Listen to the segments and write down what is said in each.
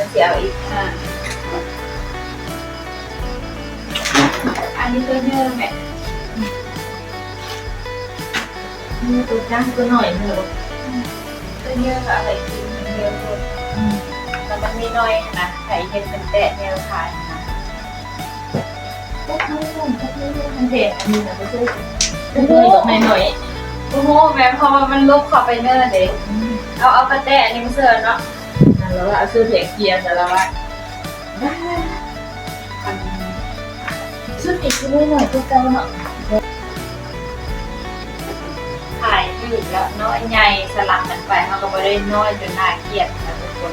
จะเสียอีกอ่าอันนี้ตัวเยอะแม่นี่ตัวจ้างตัวหน่อยเถอะตัวเยอะกับอะไรกินเยอะคนแต่มันมีน้อยนะไข่เห็ดเป็นแตะแนวขายนะก็ทั้งนั้นก็ทั้งนั้นมันเผ็ดอันนี้นะไม่ใช่ตัวหน่อยหน่อยโอ้โหแม่เพราะว่ามันลุกเข้าไปเนื้อเด็กเอาเอากระแตะอันนี้มาเสิร์ฟเนาะ นั่นแล้วว่าซื้อเผ็ดเกียร์แต่ละว่าอันชุดอีกชุดหน่อยตัวเก่าเนาะขายยืดแล้วน้อยใหญ่สลับกันไปเขาก็ไม่ได้น้อยจนน่าเกลียดนะทุกคน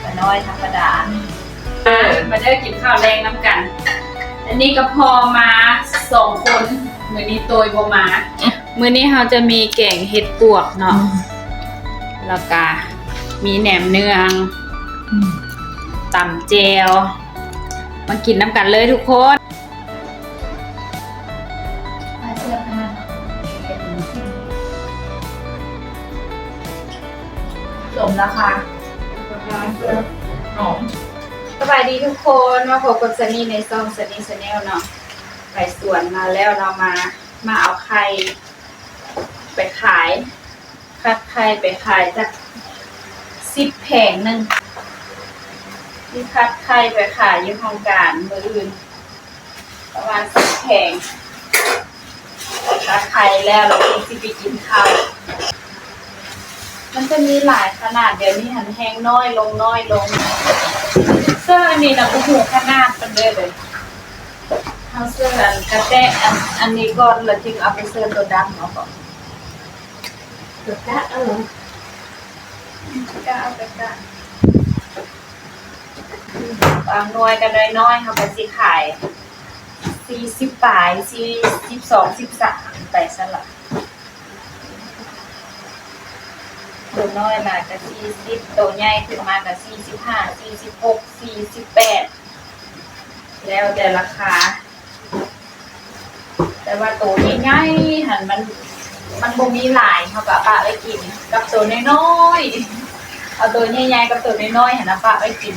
แต่น้อยธรรมดาอ่ามาได้กินข้าวแรงน้ำกัน อันนี้ก็พอมาสองคนมือนี้ตัวบมา มือนี้เราจะมีแกงเห็ดปวกเนาะแล้วก็ มีแหนมเนืองตำเจลมากินน้ำกันเลยทุกคนมาเชื่อขนาดสมราคาหอมสบายดีทุกคนมาพบกับซันนี่ในซองซันนี่ชาแนลเนาะไปสวนมาแล้วเรามา มาเอาไข่ไปขายคัดไข่ไปขายจาก สิบแผงหนึ่งที่คัดไข่ไปขายยี่ห้องการมืออื่น ประมาณสิบแผงคัดไข่แล้วเราก็สิไปกินข้าวมันจะมีหลายขนาดเดี๋ยวนี้หันแห้งน้อยลงน้อยลง เสื้ออันนี้นะก็หูขนาดมันเลยเลยเอาเสื้ออันกระแตะอันอันนี้ก่อนแล้วจึงเอาไปเสื้อตัวดำเนาะก่อนตัวจ้าเออ ก็เอาไปกันบางหน่วยกันน้อยๆเขาไปสิขายสี่สิบปลายสี่สิบสองสิบสามไปสลับตัวน้อยมากับสี่สิบตัวใหญ่ขึ้นมากับสี่สิบห้าสี่สิบหกสี่สิบแปดแล้วแต่ราคา แต่ว่าตัวใหญ่ๆหันมัน มันบ่มีหลายเขาก็ปะไว้กิน กับตัวน้อยๆเอาตัวใหญ่ๆกับตัวน้อยๆหันเอาปะไว้กิน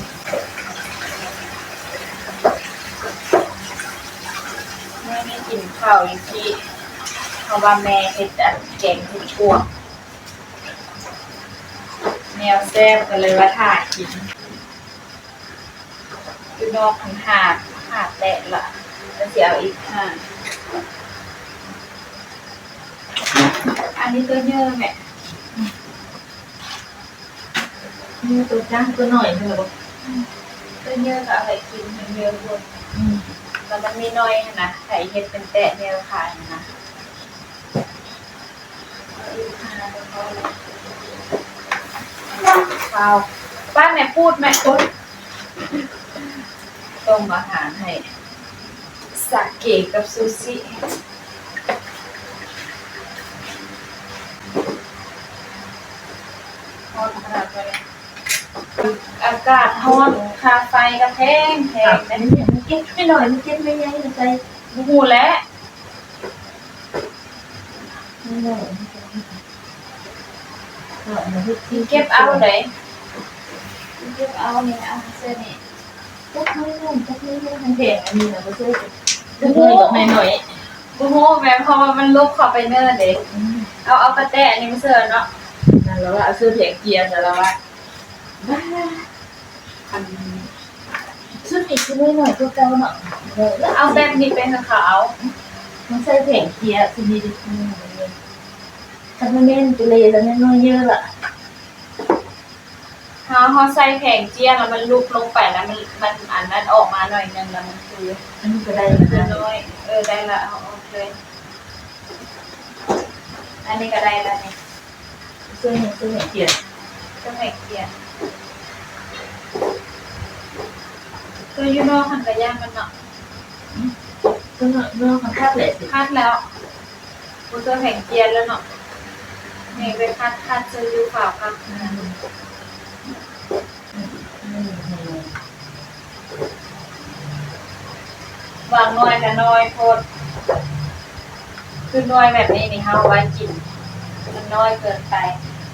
เมื่อไม่กินข้าวอย่างที่เขาว่าแม่เฮ็ดอันแกงเห็ดพวกแนวแซ่บก็เลยว่าถ่ากินคือนอกของหาดหาดแตะละจะเสียอีกค่ะ อันนี้ตัวเยอะแม่นี่ตัวจ้างตัวหน่อยเถอะตัวเยอะก็เอาไปกินมันเยอะหมดแต่มันมีน้อยนะไข่เห็ดเป็นแตะแนวขายนะเอาอีกค่ะเดี๋ยวเขาเลยว้าวป้าแม่พูดแม่พูดต้มอาหารให้สาเกะกับซูชิ ร้อนขนาดเลยอากาศร้อนค่าไฟก็แพงแพแข็งงนะแต่มันเก็บไม่หน่อยมันเก็บไม่ยั้งใจบูแล้วไม่หน่อยหน่อยมันเก็บเอาเลยเก็บเอาเนี่ยเอาเสื้อนี่ก็ทั้งนั้นก็ทั้งนั้นมันเผ็ดอันนี้นะไม่ใช่ตัวหน่อยกับหน่อยบูฮูแม่เพราะว่ามันลุกเข้าไปเนื้อเด็กเอาเอากระแตะอันนี้มาเสื้อเนาะ นั่นแล้วว่าซื้อเผ็ดเกียร์แต่ละว่าอันชุดอีกชุดหน่อยตัวเก่าเนาะเอาแบบนี้เป็นขาวมันใส่เผ็ดเกียร์คือดีดีถ้ามันเล่นตัวเลยแล้วน้อยเยอะละๆเขาเขาใส่แข็งเจี้ยงแล้วมันลุกลงไปแล้วมันมันอันนั้นออกมาหน่อยนึงแล้วมันคืออันนี้ก็ได้คือนะน้อยเออได้ละเอาโอเคอันนี้ก็ได้แล้วนี่ ซื้อเห็ดซื้อเห็ดเกียร์ก็แข็งเจี้ยงตัวยูโน่คันกระยามันเนาะซื้อเนื้อของข้าวเล็กสิคัดแล้วกูเจอแข็งเจี้ยงแล้วเนาะนี่ไปคัดคัดเจอยูขาวคัดวางน้อยกับน้อยโคตรคือน้อยแบบนี้นี่เฮาไว้กิน มันน้อยเกินไป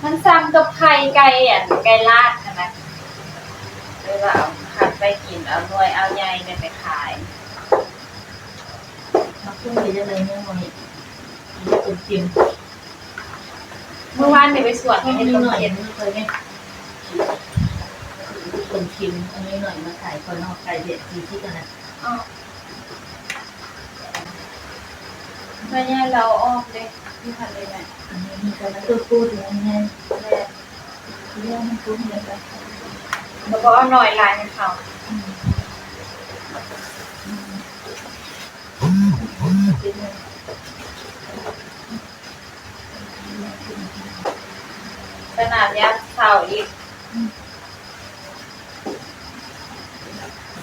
มันซ้ำกับไข่ไก่อะไก่ลาดนะนะเออว่าเอาขัดไปกินเอาหน่วยเอาใยเนี่ยไปขายมาขึ้นไปได้เลยเนี่ยมันเป็นกินเมื่อวานเนี่ยไปสวดให้ให้นิในดต้นหน่อยเย็นเคยไหมคนกินอันนี้หน่อยมาขายคนนอกไก่เด็ดทีที่กันนะ อ้าวไม่ใช่เราอ้อกเลยที่พันเลยแม่อันนี้มีการพูดพูดอย่างนี้แม่เรื่องมันพูดเหมือนกันแล้วก็เอาหน่อยลายให้เขาขนาดยักษ์เข่าอีก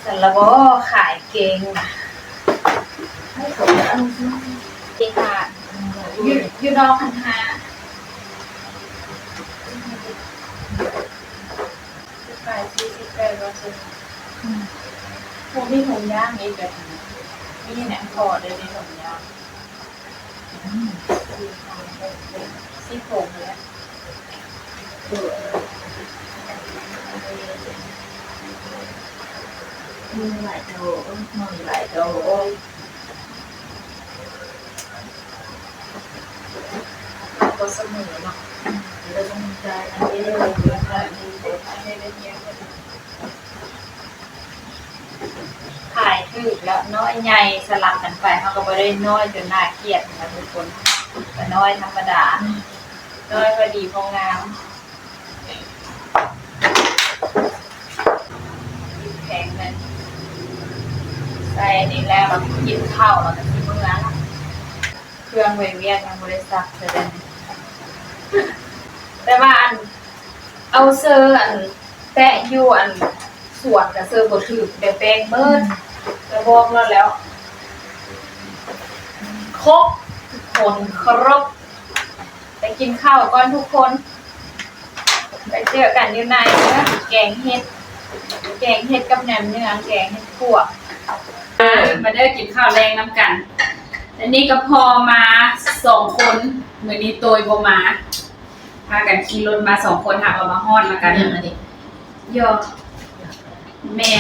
สันละบอขายเก่งให้เขาเอา จริงค่ะอยูอยูดอกคันหาขายซีซีเกลก็คือพวกที่ถุงย่างนี่แบบนี้มีแหนมคอเลยในถุงย่างซี่โครงเนี่ยมีหลายโตหน่อยหลายโต ก็เสมอเนาะเราต้องใจอันนี้เอเลอยแล้วก็มีเด็กให้ได้เยอะขายถือแล้วน้อยใหญ่สลับกันไปเขาก็ไม่ได้น้อยจนน่าเกลียดนะทุกคนแต่น้อยธรรมดา น้อยพอดีพองามแข็งเลยใส่นนี้แล้วกินข้าวเราจะกินมื้อละเครื่องเวียนยังบริษัทเลยเดะ แต่ว่าอันเอาเซอร์อันแปะอยู่อันส่วนกับเซอร์บดถือเดี๋ยวแป้งเบิดจะบอกเราแล้ว ครบทุกคนครบ ไปกินข้าวก่อนทุกคน ไปเจอกันอยู่ในเนื้อแกงเห็ด แกงเห็ดกับแหนมเนื้อแกงเห็ดขั่วมาได้กินข้าวแรงน้ำกัน อันนี้ก็พอมาสองคนมือนี้โตยบมาพากันขี่รถมาสองคนหาเอามาฮอดแล้วกันอย่างนี้ยอแม่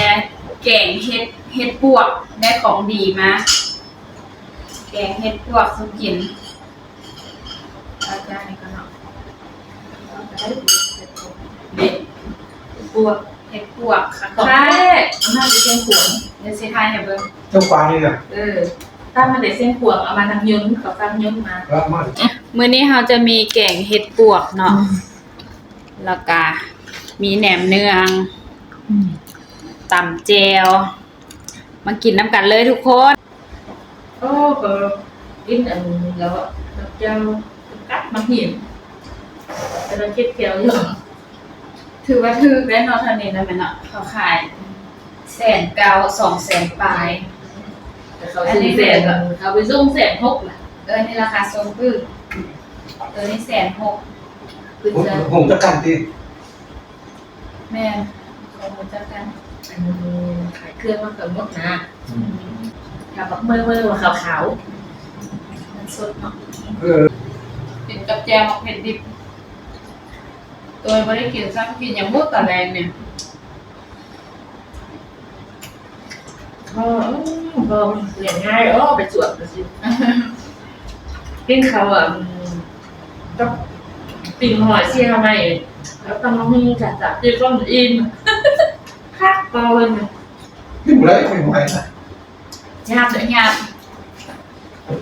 แกงเห็ดเห็ดปวกได้ของดีมาแกงเห็ดปวกสุกินอาจารย์นี่ก็เนาะเด็กปวดเห็ดปวกค่ะต่อใช่อาม่าจะเส้นขวงเดี๋ยวสิทายให้เบิ่งเจ้าฟ้านี่นะเออ ถ้ามันได้เส้นขวงเอามาทำยนต์เขาตั้งยนต์มา รับมากมื้อนี้เราจะมีแกงเห็ดปวกเนาะแล้วก็มีแหนมเนืองตำแจวมากินน้ำกันเลยทุกคน โอ้ก็กินอันแล้วเจ้ากัดมาเห็นแต่เราคิดเกี่ยวอยู่ถือว่าถือได้เนาะเท่านี้นะแม่เนาะเขาขายแสนเก้าสองแสนปลายแต่ เขาซื้อแสนอะเขาไปส่งแสนหกแหละเออนี่ราคาทรงพึ่งตัวนี้แสนหกคือผมจะผมจะกันที่แม่นของมันจะกันอันขายเครื่องมากับมดนะกับแบบเมื่อเมื่อว่าขาวมันสดเนาะเออกินกับแจวเผ็ดดิบตัวไม่ได้กินซ้ำกินอย่างมุดตะแรงเนี่ย ๆก็ก็เรียนง่ายเออไปสวดไปสิกินเขาอะก็ปิ่งหอยเสียทำไมแล้วต้องมีจัดจับที่ก้อนอินคักปอเลยที่หมูไรไม่ไหวนะยากเลยยาม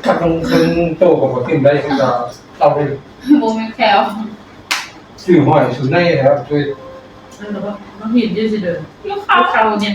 ถ้าตรงตรงโตกับที่ไรผมจะเอาไปโมเมนแคลชื่อหอยชุดในแล้วช่วยแล้วก็ต้องเห็นยืดสิเดินลูกเขาเขาเนี่ย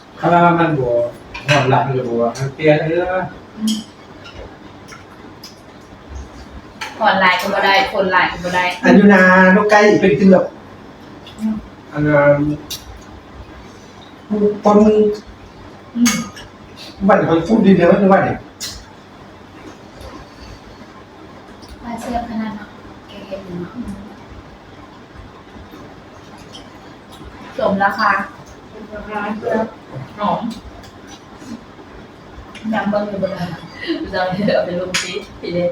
นโมเมนมะเผ็ดกินกินมะเผ็ดแห้งสะตั้มคนแรกมันแฮวที่เสียงยำอะไรมันจะมันจะมืดเป็นหรือมันแก่แล้วเนาะโอ้ยมันมันน้ำฝนคารามันบัวหอนหลับเลยบัวมันเตี้ยเลยนะก่อนลายก็บ่ได้คนลายก็บ่ได้อันยูนาลูกไก่เป็นขึ้นแบบอันนั้นคนอืมบ้านเขาพูดดีเดียวไม่ว่าเนี่ยมาเสียบขนาดเนาะแกเห็นเนาะสมราคา หอมยังเบิ่งอยู่บ่ได้เราเอาไปลงซีทีเด็ด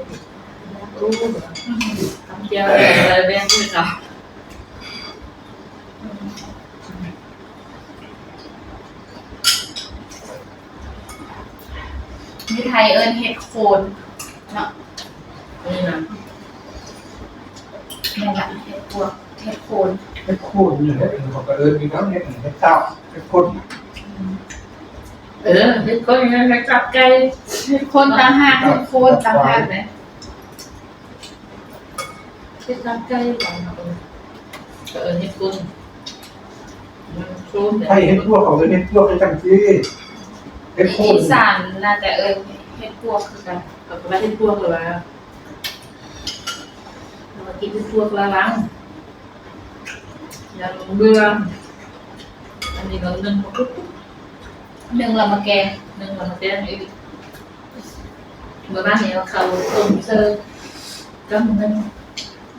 อู้ทำเจียวอะไรแบงค์ด้วยค่ะมีไทยเอิ้นเห็ดโคนเนาะนี่นะแม่นละเห็ดพวกเห็ดโคน เป็นโคตรอยเนี่ยเขาก็เออมีน้ำเนี่ยเป็นเต้าเป็นคนเออเด็กก็ยังไงจับไก่เห็ดโคนต่างหากเห็ดโคนต่างหากเลยเด็กจับไก่หลังเออเออนี่คนโชว์เนี่ยให้เห็นพวกเขาเลยเห็นพวกเป็นจังซี่เป็นโคตรอีสานน่าจะเอิ้นเห็ดพวกคือกันเอาไปที่พวกเลยว่าเรากินที่พวกละลัง ย่าลงเบื่ออันนี้เราหนึ่งปุ๊บหนึ่งเรามาแกงหนึ่งเรามาเต้นอีกเมื่อบ้านนี้เราเขาต้มเซอร์ก็มัน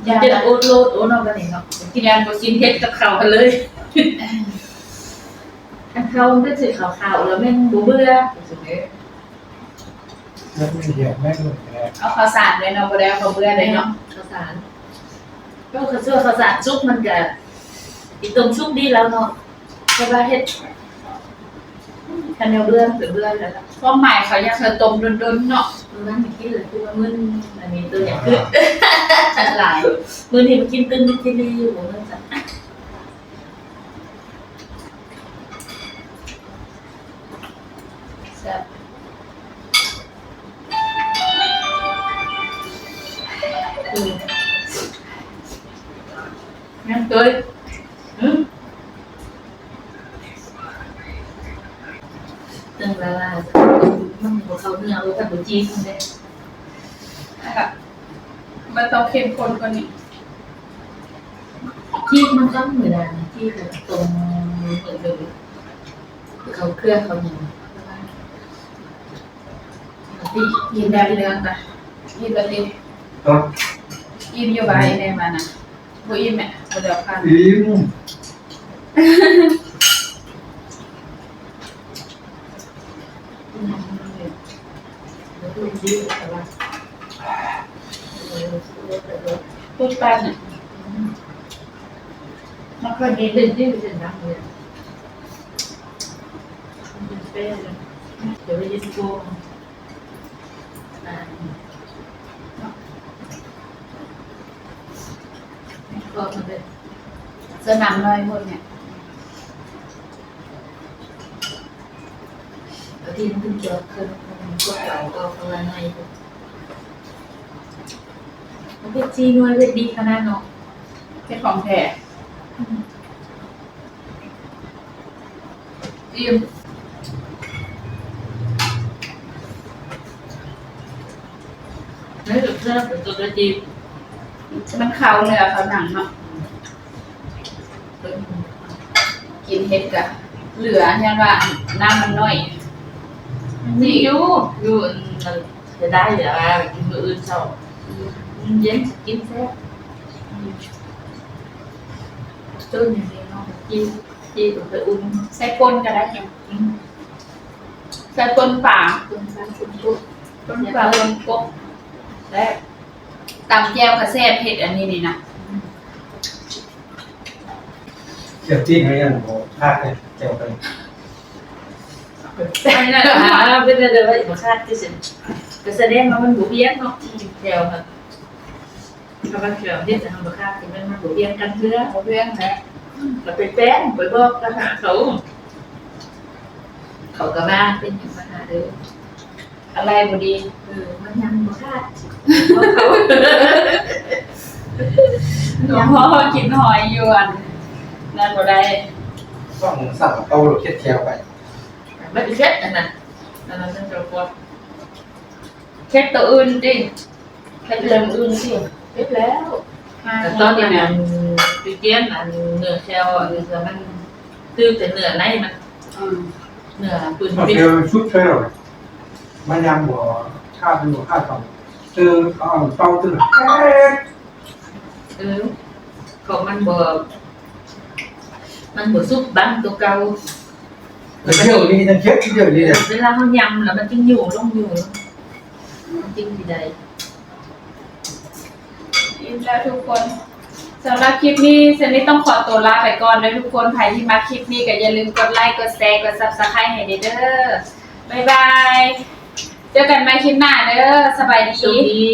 ยาจะโอ๊ตโลดโอ๊ตนอกกันเองเนาะกินยานก็กินเฮ็ดกับเขากันเลยอันเขาไม่ถือขาวๆแล้วแม่งบูเบื่อแล้วไม่เหี้ยแม่งเลยแหละเอาข้าวสารเลยเนาะบ่ได้เอาข้าวเบื่อเลยเนาะข้าวสารก็ข้าวเชื่อข้าวสารซุปมันจะ อีตรงซุปดีแล้วเนาะเพราะว่าเฮ็ดคันเดียวเบื่อเบื่อเบื่อแล้วล่ะความหมายเขาอยากให้ต้มดนๆเนาะมันนั่งกินเลยคือว่ามึนอันนี้ตัวอย่างคือหลายมื้อนี้มันกินตึ้งกินดีอยู่บ่นั่นจ้ะแซ่บอืองั้นเอ้ยอืม ตึงละลายมันบ่เขาเนื้อเอากับบจีนเด้นะคะมันต้องเข้มข้นกว่านี้ที่มันต้องเหมือนกันที่แบบตรงเหมือนเลยเขาเครื่องเขาอย่างที่กินได้เรื่องนะกินแบบนี้เนาะอิ่มอยู่บ่ายแน่มานะบ่อิ่มแม่บ่เดียวพันอิ่ม พูดแป้งน่ะมันก็ดีเป็นที่เป็นน้ำเลยเป็นเป้เลยเดี๋ยวไปยิสโก้อ่าก็มันเป็นสนามน้อยหมดเนี่ยที่มันเป็นเกี่ยวกับก็เก่าก็อะไร ไงมันเป็นจีนวยเป็นดีขนาดเนาะเป็นของแท้อิ่มแล้วจุดเริ่มเป็นตัวกระจีบมันเข้าเนื้อเข้าหนังเนาะกินเห็ดกะเหลือยังว่าน้ำมันน้อย นี่อยู่อยู่มันจะได้เดี๋ยวกินมื้ออื่นเช้าเย็นกินแซ่บจนอย่างนี้เนาะจีจีตัวไปอุ่นใส่ปนก็ได้ยังใส่ปนป่าต้นซ้ำต้นปุ๊บปนป่าปนกบและตำแจ่วกระแซ่บเผ็ดอันนี้นี่นะเกี่ยวจี้ให้ยังโหพลาดเลยเกี่ยวไป อันนั้นหาเป็นอะไรว่าอีกชาติที่สุดก็แสดงว่ามันบุเบี้ยงเนาะเดียวค่ะถ้ามันเกี่ยวที่ยจะทำราคาที่มันมันบุเบี้ยงกันเพื่อเอาเรื่องแล้วเราไปแป้งไปบอกทหารเขาเขาก็มาเป็นอย่างมาหาเด้ออะไรบดีเออมันยังบ่คาดหลวงพ่อกินหอยยวนนั่นบ่ได้ต้องสั่งเอารถเช็ดแถวไป ไม่ได้เช็ดอันนั้นอันนั้นเป็นตัวกดเช็ดตัวอื่นดิเช็ดเรื่องอื่นสิเช็ดแล้วมาแต่ตอนนี้มันไปเกี้ยนอันเนื้อแซวอันเนื้อมันคือแต่เนื้อในมันอืมเนื้อปืนมาปิดเจอชุดเทลมันยังบ่ค่าเป็นบ่ค่าต่อเจอเอาเต้าตึ้งแอ๊ะเออของมันบ่มันบ่ซุปบังตัวเก่า เที่ยวนี้นั่นเช็ดเที่ยวนี้เนี่ยเวลาเขายำแล้วมันจึงอยู่ลงอยู่มันจึงสิได้อิ่มแล้วทุกคนสำหรับคลิปนี้เซนนี่ต้องขอตัวลาไปก่อนเลยทุกคนใครที่มาคลิปนี้ก็อย่าลืมกดไลค์กดแชร์กดซับสไครต์ให้เด้อบ๊ายบาย เจอกันใหม่คลิปหน้าเด้อสบายสวัสดี